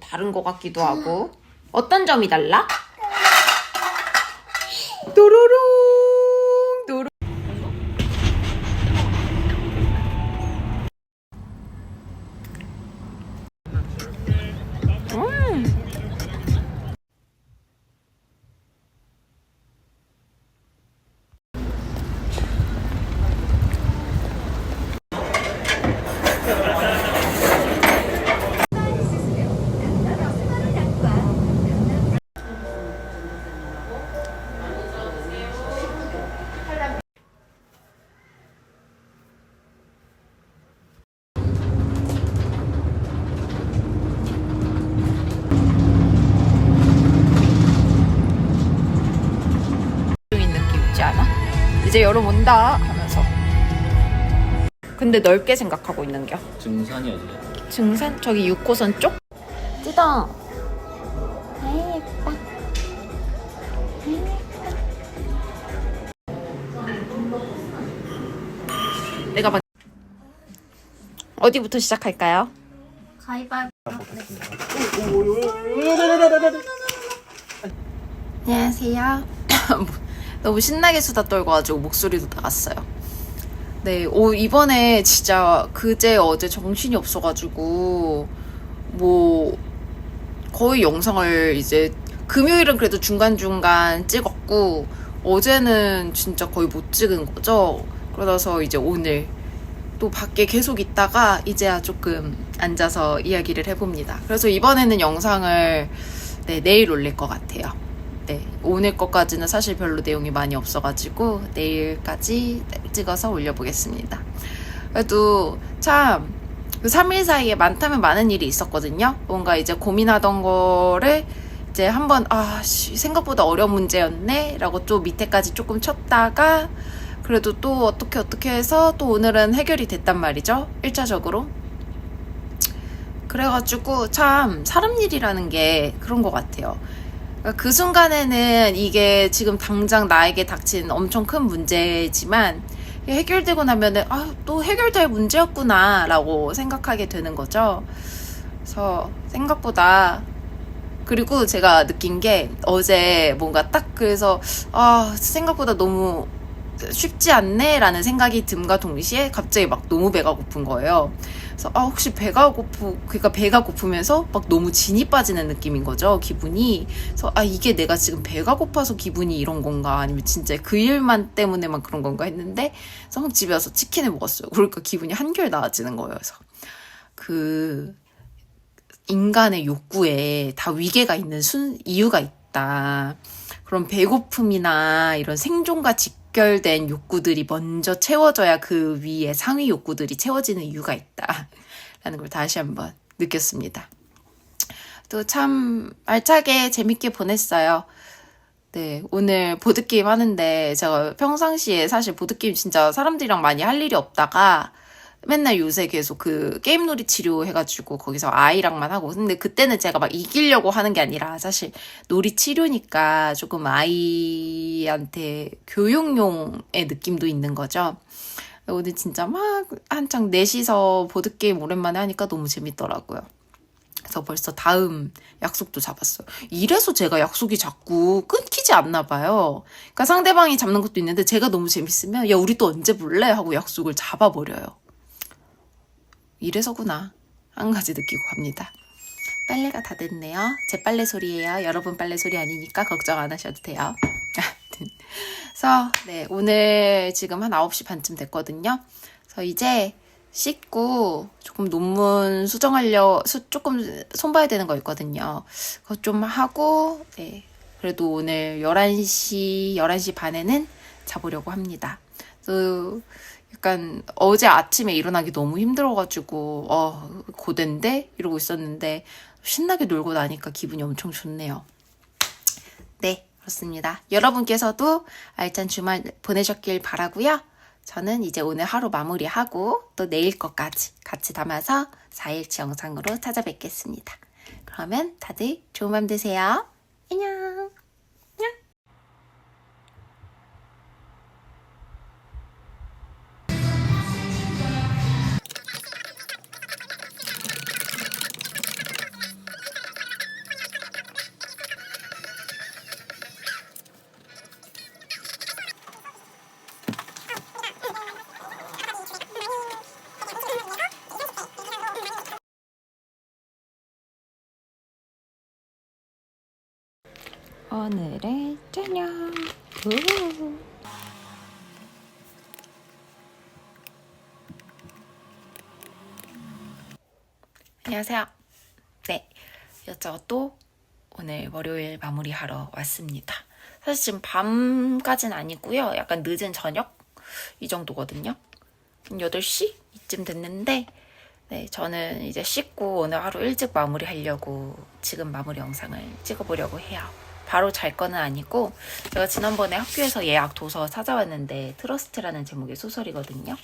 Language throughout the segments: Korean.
다른 것 같기도 하고 어떤 점이 달라? 도로롱 도로 이제 여름 온다 하면서 근데 넓게 생각하고 있는겨 증산이 어디야? 증산 저기 6호선 쪽? 뜯어 아이 예뻐 내가 막 어디부터 시작할까요? 가위바위보. 안녕하세요. 너무 신나게 수다 떨고가지고 목소리도 나갔어요. 네, 오, 이번에 진짜 그제 어제 정신이 없어가지고, 뭐, 거의 영상을 이제, 금요일은 그래도 중간중간 찍었고, 어제는 진짜 거의 못 찍은 거죠. 그러다서 이제 오늘 또 밖에 계속 있다가 이제야 조금 앉아서 이야기를 해봅니다. 그래서 이번에는 영상을 네, 내일 올릴 것 같아요. 네, 오늘 것까지는 사실 별로 내용이 많이 없어가지고 내일까지 찍어서 올려보겠습니다. 그래도 참, 그 3일 사이에 많다면 많은 일이 있었거든요. 뭔가 이제 고민하던 거를 이제 한번, 아, 씨, 생각보다 어려운 문제였네? 라고 또 밑에까지 조금 쳤다가, 그래도 또 어떻게 어떻게 해서 또 오늘은 해결이 됐단 말이죠. 1차적으로. 그래가지고 참 사람 일이라는 게 그런 것 같아요. 그 순간에는 이게 지금 당장 나에게 닥친 엄청 큰 문제지만 해결되고 나면은 아, 또 해결될 문제였구나 라고 생각하게 되는 거죠. 그래서 생각보다 그리고 제가 느낀 게 어제 뭔가 딱 그래서 아, 생각보다 너무 쉽지 않네라는 생각이 듦과 동시에 갑자기 막 너무 배가 고픈 거예요. 그래서 아 혹시 배가 고프 그러니까 배가 고프면서 막 너무 진이 빠지는 느낌인 거죠 기분이. 그래서 아 이게 내가 지금 배가 고파서 기분이 이런 건가 아니면 진짜 그 일만 때문에만 그런 건가 했는데 그래서 집에 와서 치킨을 먹었어요. 그러니까 기분이 한결 나아지는 거예요. 그래서 그 인간의 욕구에 다 위계가 있는 순 이유가 있다. 그런 배고픔이나 이런 생존과 직 결된 욕구들이 먼저 채워져야 그 위에 상위 욕구들이 채워지는 이유가 있다. 라는 걸 다시 한번 느꼈습니다. 또 참 알차게 재밌게 보냈어요. 네, 오늘 보드게임 하는데 제가 평상시에 사실 보드게임 진짜 사람들이랑 많이 할 일이 없다가 맨날 요새 계속 그 게임 놀이 치료 해가지고 거기서 아이랑만 하고 근데 그때는 제가 막 이기려고 하는 게 아니라 사실 놀이 치료니까 조금 아이한테 교육용의 느낌도 있는 거죠. 오늘 진짜 막 한창 넷이서 보드게임 오랜만에 하니까 너무 재밌더라고요. 그래서 벌써 다음 약속도 잡았어요. 이래서 제가 약속이 자꾸 끊기지 않나 봐요. 그러니까 상대방이 잡는 것도 있는데 제가 너무 재밌으면 야 우리 또 언제 볼래 하고 약속을 잡아버려요. 이래서구나. 한 가지 느끼고 갑니다. 빨래가 다 됐네요. 제 빨래 소리예요. 여러분 빨래 소리 아니니까 걱정 안 하셔도 돼요. 그래서 네, 오늘 지금 한 9시 반쯤 됐거든요. 그래서 이제 씻고 조금 논문 수정하려 수, 조금 손봐야 되는 거 있거든요. 그거 좀 하고 네. 그래도 오늘 11시, 11시 반에는 자보려고 합니다. 그 약간 어제 아침에 일어나기 너무 힘들어가지고 어 고된데 이러고 있었는데 신나게 놀고 나니까 기분이 엄청 좋네요. 네 그렇습니다. 여러분께서도 알찬 주말 보내셨길 바라고요. 저는 이제 오늘 하루 마무리하고 또 내일 것까지 같이 담아서 4일치 영상으로 찾아뵙겠습니다. 그러면 다들 좋은 밤 되세요. 안녕. 오늘의 저녁. 우. 안녕하세요. 네, 이것저것도 오늘 월요일 마무리하러 왔습니다. 사실 지금 밤까진 아니고요. 약간 늦은 저녁 이 정도거든요. 8시 이쯤 됐는데 네, 저는 이제 씻고 오늘 하루 일찍 마무리하려고 지금 마무리 영상을 찍어보려고 해요. 바로 잘 거는 아니고 제가 지난번에 학교에서 예약 도서 찾아왔는데 트러스트라는 제목의 소설이거든요.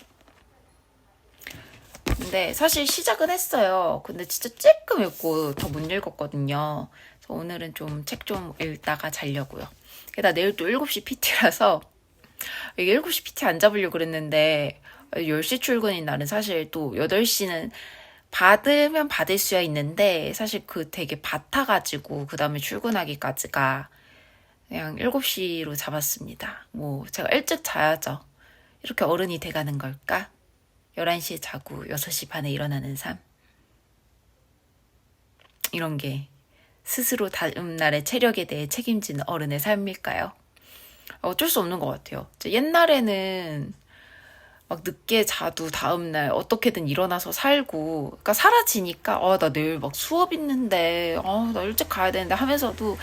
근데 사실 시작은 했어요. 근데 진짜 쬐끔 읽고 더 못 읽었거든요. 그래서 오늘은 좀책좀 읽다가 자려고요. 게다가 내일 또 7시 PT라서 이게 7시 PT 안 잡으려고 그랬는데 10시 출근인 날은 사실 또 8시는 받으면 받을 수야 있는데 사실 그 되게 밭아가지고 그 다음에 출근하기까지가 그냥 7시로 잡았습니다. 뭐 제가 일찍 자야죠. 이렇게 어른이 돼가는 걸까? 11시에 자고 6시 반에 일어나는 삶. 이런 게 스스로 다음 날의 체력에 대해 책임지는 어른의 삶일까요? 어쩔 수 없는 것 같아요. 옛날에는 막 늦게 자도 다음날 어떻게든 일어나서 살고, 그러니까 사라지니까, 어, 나 내일 막 수업 있는데, 어, 나 일찍 가야 되는데 하면서도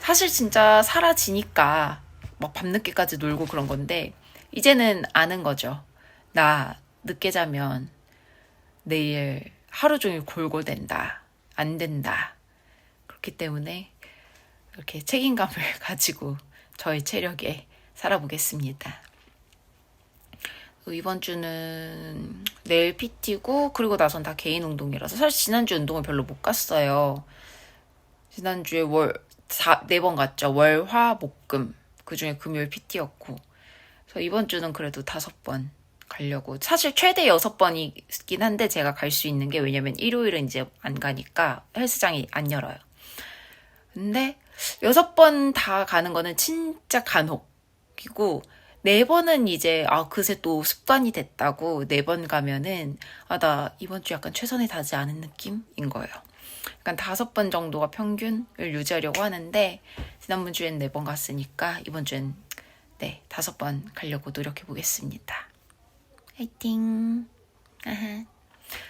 사실 진짜 사라지니까 막 밤늦게까지 놀고 그런 건데, 이제는 아는 거죠. 나 늦게 자면 내일 하루 종일 골골댄다. 안 된다. 그렇기 때문에 이렇게 책임감을 가지고 저의 체력에 살아보겠습니다. 이번 주는 내일 PT고 그리고 나선 다 개인 운동이라서 사실 지난주 운동을 별로 못 갔어요. 지난주에 월, 네 번 갔죠. 월, 화, 목, 금. 그 중에 금요일 PT였고. 그래서 이번 주는 그래도 다섯 번 가려고. 사실 최대 여섯 번이긴 한데 제가 갈 수 있는 게 왜냐면 일요일은 이제 안 가니까 헬스장이 안 열어요. 근데 여섯 번 다 가는 거는 진짜 간혹이고 네 번은 이제 아 그새 또 습관이 됐다고 네 번 가면은 아 나 이번 주 약간 최선을 다하지 않은 느낌인 거예요. 약간 다섯 번 정도가 평균을 유지하려고 하는데 지난번 주엔 네 번 갔으니까 이번 주엔 네 다섯 번 가려고 노력해 보겠습니다. 화이팅!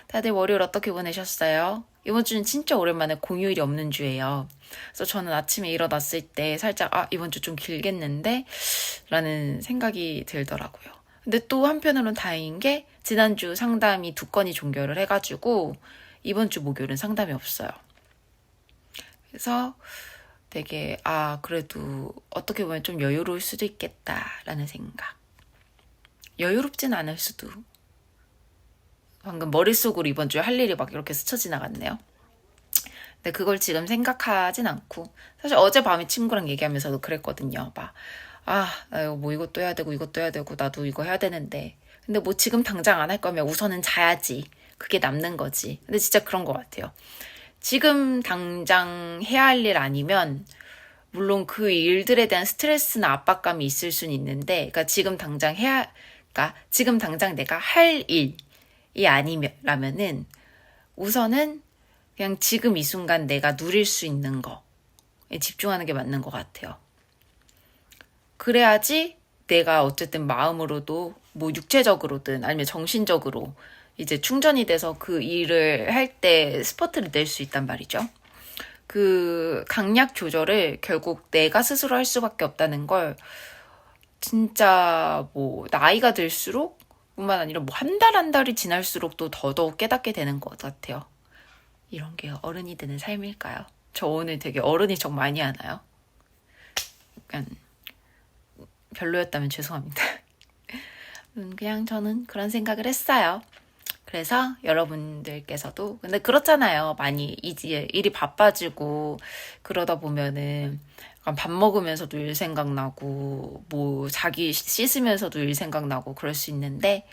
다들 월요일 어떻게 보내셨어요? 이번 주는 진짜 오랜만에 공휴일이 없는 주예요. 그래서 저는 아침에 일어났을 때 살짝 아 이번 주 좀 길겠는데 라는 생각이 들더라고요. 근데 또 한편으로는 다행인 게 지난주 상담이 두 건이 종결을 해가지고 이번 주 목요일은 상담이 없어요. 그래서 되게 아 그래도 어떻게 보면 좀 여유로울 수도 있겠다라는 생각. 여유롭진 않을 수도 방금 머릿속으로 이번 주에 할 일이 막 이렇게 스쳐 지나갔네요. 근데 그걸 지금 생각하진 않고 사실 어젯밤에 친구랑 얘기하면서도 그랬거든요. 막 아, 나뭐 이것도 해야 되고 이것도 해야 되고 나도 이거 해야 되는데 근데 뭐 지금 당장 안 할 거면 우선은 자야지. 그게 남는 거지. 근데 진짜 그런 것 같아요. 지금 당장 해야 할 일 아니면 물론 그 일들에 대한 스트레스나 압박감이 있을 수는 있는데, 그러니까 지금 당장 해야, 그러니까 지금 당장 내가 할 일, 이 아니라면은 우선은 그냥 지금 이 순간 내가 누릴 수 있는 거에 집중하는 게 맞는 것 같아요. 그래야지 내가 어쨌든 마음으로도 뭐 육체적으로든 아니면 정신적으로 이제 충전이 돼서 그 일을 할 때 스포트를 낼 수 있단 말이죠. 그 강약 조절을 결국 내가 스스로 할 수밖에 없다는 걸 진짜 뭐 나이가 들수록 뿐만 아니라 뭐 한 달 한 달이 지날수록 또 더더욱 깨닫게 되는 것 같아요. 이런 게 어른이 되는 삶일까요? 저 오늘 되게 어른이 정 많이 하나요? 약간 별로였다면 죄송합니다. 음, 그냥 저는 그런 생각을 했어요. 그래서 여러분들께서도 근데 그렇잖아요. 많이 이제 일이 바빠지고 그러다 보면은 약간 밥 먹으면서도 일 생각나고 뭐 자기 씻으면서도 일 생각나고 그럴 수 있는데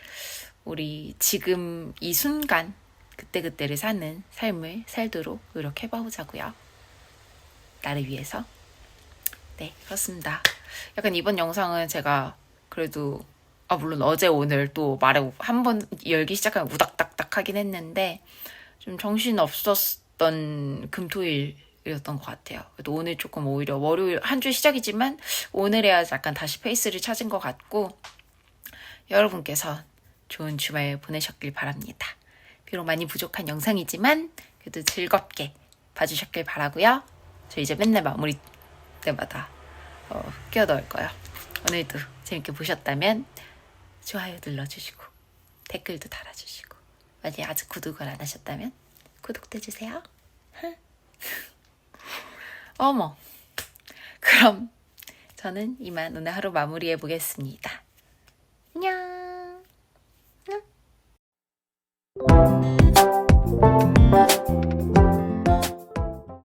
우리 지금 이 순간 그때그때를 사는 삶을 살도록 노력해 보자고요. 나를 위해서. 네, 그렇습니다. 약간 이번 영상은 제가 그래도 아 물론 어제 오늘 또 말에 한 번 열기 시작하면 우닥닥닥 하긴 했는데 좀 정신 없었던 금토일이었던 것 같아요. 그래도 오늘 조금 오히려 월요일 한 주 시작이지만 오늘에야 약간 다시 페이스를 찾은 것 같고 여러분께서 좋은 주말 보내셨길 바랍니다. 비록 많이 부족한 영상이지만 그래도 즐겁게 봐주셨길 바라고요. 저 이제 맨날 마무리 때마다 어, 끼워 넣을 거예요. 오늘도 재밌게 보셨다면 좋아요 눌러주시고 댓글도 달아주시고 만약에 아직 구독을 안 하셨다면 구독도 해주세요. 어머 그럼 저는 이만 오늘 하루 마무리해 보겠습니다. 안녕. 안녕.